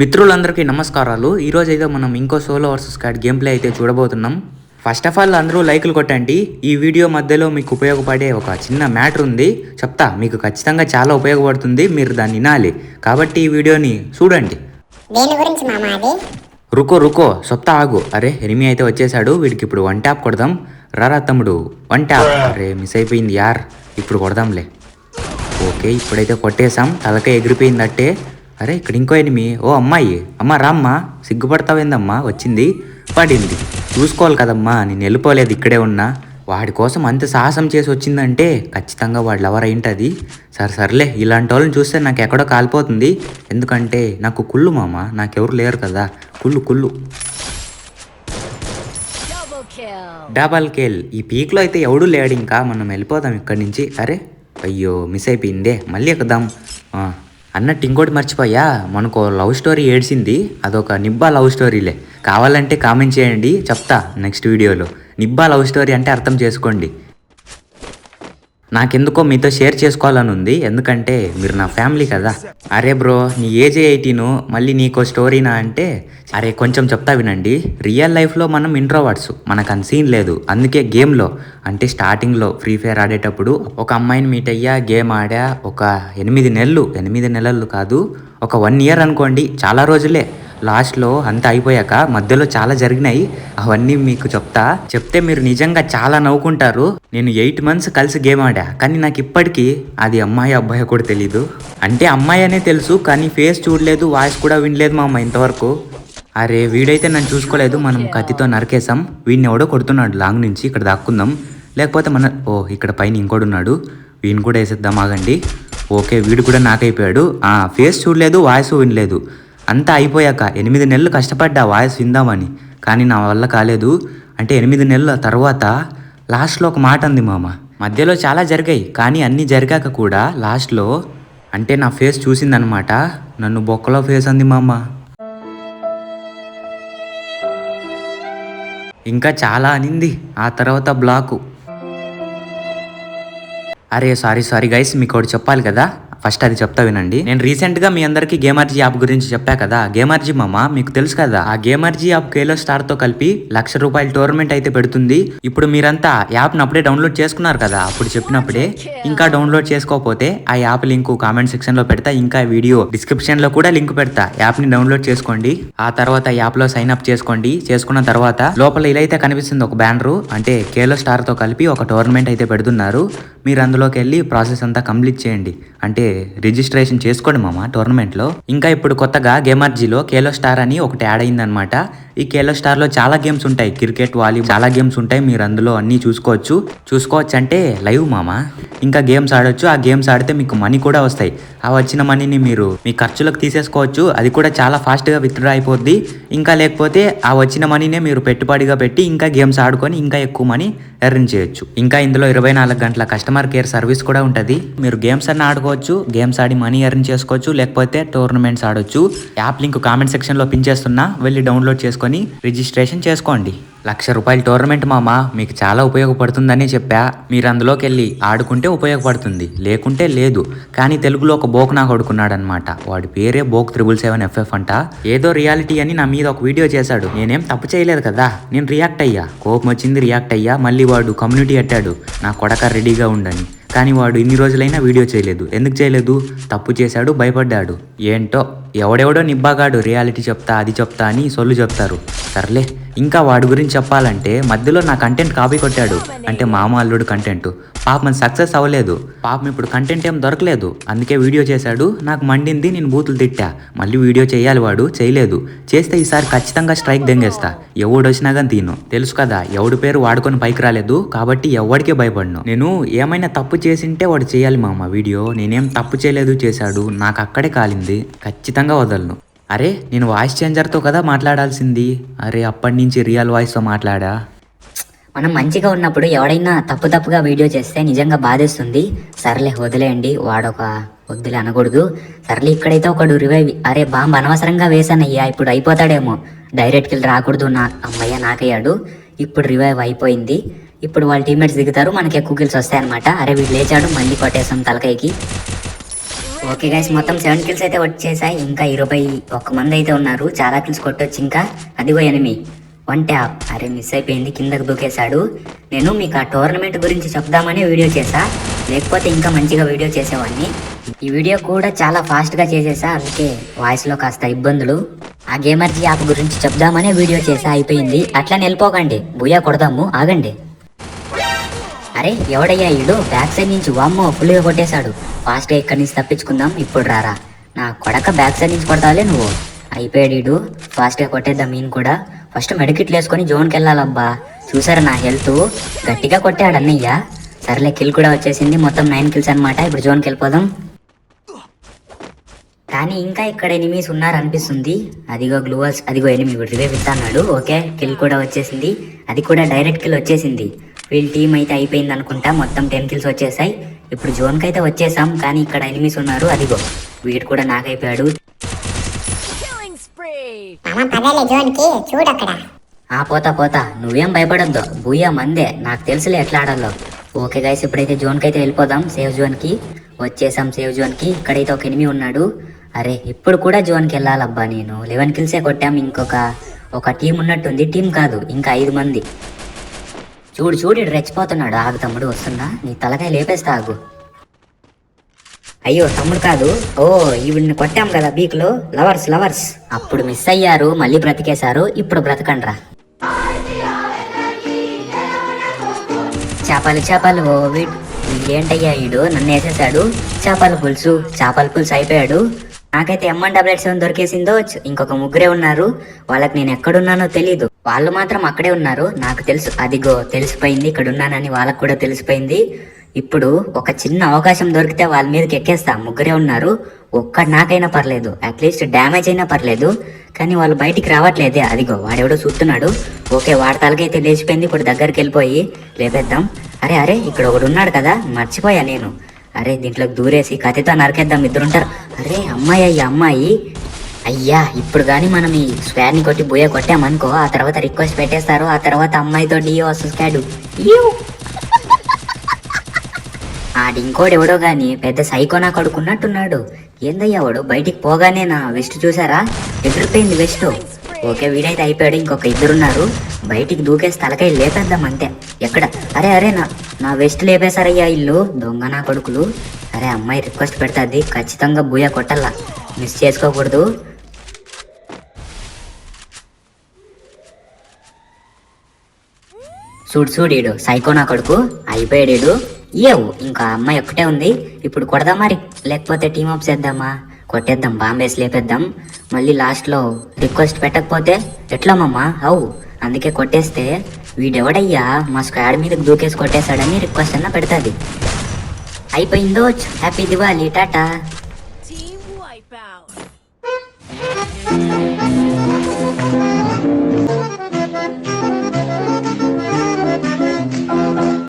మిత్రులందరికీ నమస్కారాలు. ఈరోజు అయితే మనం ఇంకో solo versus card game play అయితే చూడబోతున్నాం. ఫస్ట్ ఆఫ్ ఆల్ అందరూ లైకులు కొట్టండి. ఈ వీడియో మధ్యలో మీకు ఉపయోగపడే ఒక చిన్న మ్యాటర్ ఉంది. చెప్తా మీకు ఖచ్చితంగా చాలా ఉపయోగపడుతుంది. మీరు దాన్ని వినాలి. కాబట్టి ఈ వీడియోని చూడండి. రుకో రుకో సొత్త ఆగు. అరే ఎనిమి అయితే వచ్చేసాడు. వీడికి ఇప్పుడు వన్ ట్యాప్ కొడదాం. రారా తమ్ముడు వన్ ట్యాప్ అరే మిస్ అయిపోయింది యార్. ఇప్పుడు కొడదాంలే. ఓకే ఇప్పుడైతే కొట్టేశాం. తలకాయ ఎగిరిపోయిందట్టే. అరే ఇక్కడ ఇంకో ఎనిమి ఓ అమ్మాయి. అమ్మ రామ్మా. సిగ్గుపడతావేందమ్మా? వచ్చింది. పడింది. చూసుకోవాలి కదమ్మా. నేను వెళ్ళిపోలేదు ఇక్కడే ఉన్నా. వాడి కోసం అంత సాహసం చేసి వచ్చిందంటే ఖచ్చితంగా వాడు లవర్ అయింటది. సరే సర్లే. ఇలాంటి వాళ్ళని చూస్తే నాకు ఎక్కడో కాలిపోతుంది. ఎందుకంటే నాకు కుళ్ళు మామ. నాకెవరు లేరు కదా. కుళ్ళు కుళ్ళు. డబల్ కేల్ ఈ పీక్లో అయితే ఎవడు లేడు ఇంకా. మనం వెళ్ళిపోదాం ఇక్కడి నుంచి. అరే అయ్యో మిస్ అయిపోయిందే. మళ్ళీ ఎక్కుదాం. అన్నట్టు ఇంకోటి మర్చిపోయా. మనకు లవ్ స్టోరీ ఏడ్చింది. అదొక నిబ్బా లవ్ స్టోరీలే. కావాలంటే కామెంట్ చేయండి చెప్తా నెక్స్ట్ వీడియోలో. నిబ్బా లవ్ స్టోరీ అంటే అర్థం చేసుకోండి. నాకెందుకో మీతో షేర్ చేసుకోవాలని ఉంది. ఎందుకంటే మీరు నా ఫ్యామిలీ కదా. అరే బ్రో నీ ఏజ్ ఎయిటీను మళ్ళీ నీకో స్టోరీనా అంటే అరే కొంచెం చెప్తా వినండి. రియల్ లైఫ్లో మనం ఇంట్రోవర్డ్స్ మనకు అంత సీన్ లేదు. అందుకే గేమ్లో అంటే స్టార్టింగ్లో ఫ్రీ ఫైర్ ఆడేటప్పుడు ఒక అమ్మాయిని మీట్ అయ్యా గేమ్ ఆడా ఒక ఎనిమిది నెలలు ఎనిమిది నెలలు కాదు ఒక వన్ ఇయర్ అనుకోండి చాలా రోజులే. లాస్ట్లో అంతా అయిపోయాక మధ్యలో చాలా జరిగినాయి. అవన్నీ మీకు చెప్తా. చెప్తే మీరు నిజంగా చాలా నవ్వుకుంటారు. నేను ఎయిట్ మంత్స్ కలిసి గేమ్ ఆడా. కానీ నాకు ఇప్పటికీ అది అమ్మాయి అబ్బాయి కూడా తెలీదు. అంటే అమ్మాయి అనే తెలుసు కానీ ఫేస్ చూడలేదు వాయిస్ కూడా వినలేదు మా అమ్మ ఇంతవరకు. అరే వీడైతే నన్ను చూసుకోలేదు. మనం కత్తితో నరికేసాం వీడిని ఎవడో కొడుతున్నాడు లాంగ్ నుంచి ఇక్కడ దాక్కుందాం. లేకపోతే మన ఓ ఇక్కడ పైన ఇంకోడు ఉన్నాడు. వీడిని కూడా వేసేద్దాం ఆగండి. ఓకే వీడు కూడా నాకైపోయాడు. ఆ ఫేస్ చూడలేదు వాయిస్ వినలేదు. అంతా అయిపోయాక ఎనిమిది నెలలు కష్టపడ్డా వాయిస్ విందామని. కానీ నా వల్ల కాలేదు. అంటే ఎనిమిది నెలల తర్వాత లాస్ట్లో ఒక మాట అంది మామ. మధ్యలో చాలా జరిగాయి. కానీ అన్నీ జరిగాక కూడా లాస్ట్లో అంటే నా ఫేస్ చూసిందనమాట నన్ను బొక్కలో ఫేస్ అంది మామ. ఇంకా చాలా అనింది. ఆ తర్వాత బ్లాకు. అరే సారీ సారీ గైస్ మీకు ఒకటి చెప్పాలి కదా? ఫస్ట్ అది చెప్తా వినండి. నేను రీసెంట్గా మీ అందరికి గేమర్జీ యాప్ గురించి చెప్పా కదా? గేమర్జీ మామ మీకు తెలుసు కదా? ఆ గేమర్జీ యాప్ కేలో స్టార్తో కలిపి లక్ష రూపాయల టోర్నమెంట్ అయితే పెడుతుంది. ఇప్పుడు మీరంతా యాప్ అప్పుడే డౌన్లోడ్ చేసుకున్నారు కదా? అప్పుడు చెప్పినప్పుడే ఇంకా డౌన్లోడ్ చేసుకోకపోతే ఆ యాప్ లింక్ కామెంట్ సెక్షన్లో పెడతా ఇంకా వీడియో డిస్క్రిప్షన్లో కూడా లింక్ పెడతా. యాప్ని డౌన్లోడ్ చేసుకోండి. ఆ తర్వాత యాప్లో సైన్ అప్ చేసుకోండి. చేసుకున్న తర్వాత లోపల ఇలా అయితే కనిపిస్తుంది ఒక బ్యానరు. అంటే కేలో స్టార్తో కలిపి ఒక టోర్నమెంట్ అయితే పెడుతున్నారు. మీరు అందులోకి వెళ్ళి ప్రాసెస్ అంతా కంప్లీట్ చేయండి. అంటే రిజిస్ట్రేషన్ చేసుకోండి మామ టోర్నమెంట్లో. ఇంకా ఇప్పుడు కొత్తగా గేమర్జీలో కేలో స్టార్ అని ఒకటి యాడ్ అయిందనమాట ఈ కేలో స్టార్లో చాలా గేమ్స్ ఉంటాయి. క్రికెట్ వాలీబాల్ చాలా గేమ్స్ ఉంటాయి. మీరు అందులో అన్నీ చూసుకోవచ్చు. చూసుకోవచ్చు అంటే లైవ్ మామ. ఇంకా గేమ్స్ ఆడొచ్చు. ఆ గేమ్స్ ఆడితే మీకు మనీ కూడా వస్తాయి. ఆ వచ్చిన మనీని మీరు మీ ఖర్చులకు తీసేసుకోవచ్చు. అది కూడా చాలా ఫాస్ట్గా విత్డ్రా అయిపోద్ది. ఇంకా లేకపోతే ఆ వచ్చిన మనీనే మీరు పెట్టుబడిగా పెట్టి ఇంకా గేమ్స్ ఆడుకొని ఇంకా ఎక్కువ మనీ ఎర్న్ చేయొచ్చు. ఇంకా ఇందులో ఇరవై నాలుగు గంటల కస్టమర్ కేర్ సర్వీస్ కూడా ఉంటుంది. మీరు గేమ్స్ అన్న ఆడుకోవచ్చు గేమ్స్ ఆడి మనీ ఎర్న్ చేసుకోవచ్చు లేకపోతే టోర్నమెంట్స్ ఆడొచ్చు. యాప్ లింక్ కామెంట్ సెక్షన్లో పిన్ చేస్తున్నా. వెళ్ళి డౌన్లోడ్ చేసుకొని రిజిస్ట్రేషన్ చేసుకోండి. లక్ష రూపాయల టోర్నమెంట్ మామ మీకు చాలా ఉపయోగపడుతుందని చెప్పా. మీరు అందులోకి వెళ్ళి ఆడుకుంటే ఉపయోగపడుతుంది లేకుంటే లేదు. కానీ తెలుగులో ఒక బోక్ నా కొడుకున్నాడనమాట. వాడి పేరే బోక్ త్రిబుల్ సెవెన్ ఎఫ్ఎఫ్ అంట. ఏదో రియాలిటీ అని నా మీద ఒక వీడియో చేశాడు. నేనేం తప్పు చేయలేదు కదా? నేను రియాక్ట్ అయ్యా. కోపం వచ్చింది రియాక్ట్ అయ్యా. మళ్ళీ వాడు కమ్యూనిటీ అట్టాడు. నా కొడక రెడీగా ఉండని. కానీ వాడు ఇన్ని రోజులైనా వీడియో చేయలేదు. ఎందుకు చేయలేదు? తప్పు చేశాడు భయపడ్డాడు. ఏంటో? ఎవడెవడో నిబ్బాగాడు. రియాలిటీ చెప్తా అది చెప్తా అని సొల్లు చెప్తారు. సర్లే. ఇంకా వాడి గురించి చెప్పాలంటే మధ్యలో నా కంటెంట్ కాపీ కొట్టాడు. అంటే మామ అల్లుడు కంటెంట్ పాపం సక్సెస్ అవ్వలేదు. పాపం ఇప్పుడు కంటెంట్ ఏం దొరకలేదు. అందుకే వీడియో చేశాడు. నాకు మండింది నేను బూతులు తిట్టా. మళ్ళీ వీడియో చేయాలి వాడు చేయలేదు. చేస్తే ఈసారి ఖచ్చితంగా స్ట్రైక్ దెంగేస్తా. ఎవడు వచ్చినా కానీ తీను. తెలుసు కదా ఎవడి పేరు వాడుకొని పైకి రాలేదు. కాబట్టి ఎవడికే భయపడను. నేను ఏమైనా తప్పు చేసింటే వాడు చేయాలి మామ. వీడియో నేనేం తప్పు చేయలేదు చేశాడు. నాకు అక్కడే కాలింది. ఖచ్చితంగా వదలను. అరే నేను వాయిస్ చేంజర్తో కదా మాట్లాడాల్సింది. అరే అప్పటి నుంచి రియల్ వాయిస్తో మాట్లాడా? మనం మంచిగా ఉన్నప్పుడు ఎవడైనా తప్పు తప్పుగా వీడియో చేస్తే నిజంగా బాధేస్తుంది. సర్లే వదిలేయండి వాడొక వద్దులే అనకూడదు. సర్లే ఇక్కడైతే ఒకడు రివైవ్ అరే బాంబు అనవసరంగా వేశానయ్యా ఇప్పుడు అయిపోతాడేమో. డైరెక్ట్ రాకూడదు నా అమ్మయ్య నాకయ్యాడు. ఇప్పుడు రివైవ్ అయిపోయింది. ఇప్పుడు వాళ్ళ టీమ్మేట్స్ దిగుతారు మనకి ఎక్కువ కిల్స్ వస్తాయన్నమాట. అరే వీడు లేచాడు మళ్ళీ కొట్టేసాం తలకాయకి. ఓకే గైస్ మొత్తం సెవెన్ కిల్స్ అయితే వచ్చేసాయి. ఇంకా ఇరవై ఒక్క మంది అయితే ఉన్నారు. చాలా కిల్స్ కొట్టొచ్చు ఇంకా. అదిగో ఎనిమి వన్ ట్యాప్ అరే మిస్ అయిపోయింది. కిందకు దూకేశాడు. నేను మీకు ఆ టోర్నమెంట్ గురించి చెప్దామని వీడియో చేశా. లేకపోతే ఇంకా మంచిగా వీడియో చేసేవాడిని. ఈ వీడియో కూడా చాలా ఫాస్ట్గా చేసేసా అందుకే వాయిస్లో కాస్త ఇబ్బందులు. ఆ గేమర్జీ యాప్ గురించి చెప్దామనే వీడియో చేసా అయిపోయింది. అట్లా నిలిపోకండి బుయ్యా కొడదాము. ఆగండి. అరే ఎవడయ్యా ఈడు బ్యాక్ సైడ్ నుంచి వామ్మో ఫుల్గా కొట్టేశాడు. ఫాస్ట్గా ఇక్కడి నుంచి తప్పించుకుందాం ఇప్పుడు రారా. నా కొడక బ్యాక్ సైడ్ నుంచి కొడతావులే నువ్వు. అయిపోయాడు ఈడు ఫాస్ట్గా కొట్టేద్దాం ఈయన కూడా. ఫస్ట్ మెడికిట్లు వేసుకొని జోన్కి వెళ్ళాలబ్బా. చూసారా నా హెల్త్? గట్టిగా కొట్టాడు అన్నయ్య. సర్లే కిల్ కూడా వచ్చేసింది. మొత్తం నైన్ కిల్స్ అనమాట ఇప్పుడు జోన్కి వెళ్ళిపోదాం. కానీ ఇంకా ఇక్కడ ఎనిమీస్ ఉన్నారనిపిస్తుంది. అదిగో గ్లూవల్స్ అదిగో ఎనిమి. రివైవ్ అన్నాడు. ఓకే కిల్ కూడా వచ్చేసింది. అది కూడా డైరెక్ట్ కిల్ వచ్చేసింది. వీళ్ళ టీం అయితే అయిపోయింది అనుకుంటా. మొత్తం టెన్ కిల్స్ వచ్చేసాయి. ఇప్పుడు జోన్కి అయితే వచ్చేసాం. కానీ ఇక్కడ ఎనిమీస్ ఉన్నారు. అదిగో వీడు కూడా నాకైపోయాడు ఆ పోతా పోతా. నువ్వేం భయపడొద్దు. బూయా మందే. నాకు తెలుసులే ఎట్లా ఆడాలో. ఓకే గైస్ ఇప్పుడైతే జోన్కి అయితే వెళ్ళిపోదాం. సేవ్ జోన్కి వచ్చేసాం సేవ్ జోన్కి ఇక్కడైతే ఒక ఎనిమి ఉన్నాడు. అరే ఇప్పుడు కూడా జోన్కి వెళ్ళాలబ్బా నేను. లెవెన్ కిల్సే కొట్టాం. ఇంకొక ఒక టీం ఉన్నట్టుంది. టీం కాదు. ఇంకా ఐదు మంది. చూడు చూడు రెచ్చిపోతున్నాడు. ఆగు తమ్ముడు వస్తున్నా. నీ తలకాయ లేపేస్తా ఆగు. అయ్యో తమ్ముడు కాదు. ఓ ఈవిడిని కొట్టాం కదా బీక్లో. Lovers lovers. అప్పుడు మిస్ అయ్యారు మళ్ళీ బ్రతికేశారు. ఇప్పుడు బ్రతకండ్రా. చేపలు చేపలు ఓ వీడు. వీడేంటయ్యా వీడు నన్ను వేసేసాడు చేపల పులుసు చేపల పులుసు అయిపోయాడు. నాకైతే ఎంఎన్ డబుల్ సెవెన్ దొరికేసిందో ఇంకొక ముగ్గురే ఉన్నారు. వాళ్ళకి నేను ఎక్కడున్నానో తెలీదు. వాళ్ళు మాత్రం అక్కడే ఉన్నారు. నాకు తెలుసు. అదిగో తెలిసిపోయింది. ఇక్కడ ఉన్నానని వాళ్ళకు కూడా తెలిసిపోయింది. ఇప్పుడు ఒక చిన్న అవకాశం దొరికితే వాళ్ళ మీదకి ఎక్కేస్తా. ముగ్గురే ఉన్నారు. ఒక్కడు నాకైనా పర్లేదు. అట్లీస్ట్ డ్యామేజ్ అయినా పర్లేదు. కానీ వాళ్ళు బయటికి రావట్లేదే. అదిగో వాడెవడో చూస్తున్నాడు. ఓకే వాడి తలకైతే లేచిపోయింది. ఇప్పుడు దగ్గరికి వెళ్ళిపోయి లేపేద్దాం. అరే అరే ఇక్కడ ఒకడు ఉన్నాడు కదా. మర్చిపోయా నేను. అరే దీంట్లోకి దూరేసి కథతో నరికేద్దాం. ఇద్దరుంటారు. అరే అమ్మాయి అయ్యా అమ్మాయి. అయ్యా ఇప్పుడు కానీ మనం ఈ స్క్వేర్ని కొట్టి బోయ కొట్టామనుకో ఆ తర్వాత రిక్వెస్ట్ పెట్టేస్తారు ఆ తర్వాత అమ్మాయితో డియో వస్తుంది స్క్వాడ్ ఆడి. ఇంకోడు ఎవడో గాని పెద్ద సైకోనా కొడుకున్నట్టున్నాడు. ఏందయ్యా వాడు? బయటికి పోగానే నా వెస్ట్ చూసారా? ఎగిరిపోయింది వెస్ట్ ఓకే వీడైతే అయిపోయాడు. ఇంకొక ఇద్దరున్నారు. బయటికి దూకేసి తలకాయ లేపేద్దాం అంతే. ఎక్కడ? అరే అరే నా నా వెస్ట్ లేపేశారయ్యా ఇల్లు. దొంగ నా కొడుకులు. అరే అమ్మాయి రిక్వెస్ట్ పెడతాది. ఖచ్చితంగా బూయ కొట్టాలా? మిస్ చేసుకోకూడదు. చూడు చూడీడు సైకో నా కొడుకు. అయిపోయాడు ఏవు ఇంకా అమ్మాయి ఒక్కటే ఉంది. ఇప్పుడు కొడదాం మరి. లేకపోతే టీం అప్ చేద్దామా? కొట్టేద్దాం బాంబేస్ లేపేద్దాం. మళ్ళీ లాస్ట్లో రిక్వెస్ట్ పెట్టకపోతే ఎట్లా మమ్మా అవు అందుకే కొట్టేస్తే వీడెవడయ్యా? మా స్క్వాడ్ మీదకి దూకేసి కొట్టేశాడని రిక్వెస్ట్ అన్న పెడతాది. అయిపోయిందో? Happy Diwali tata.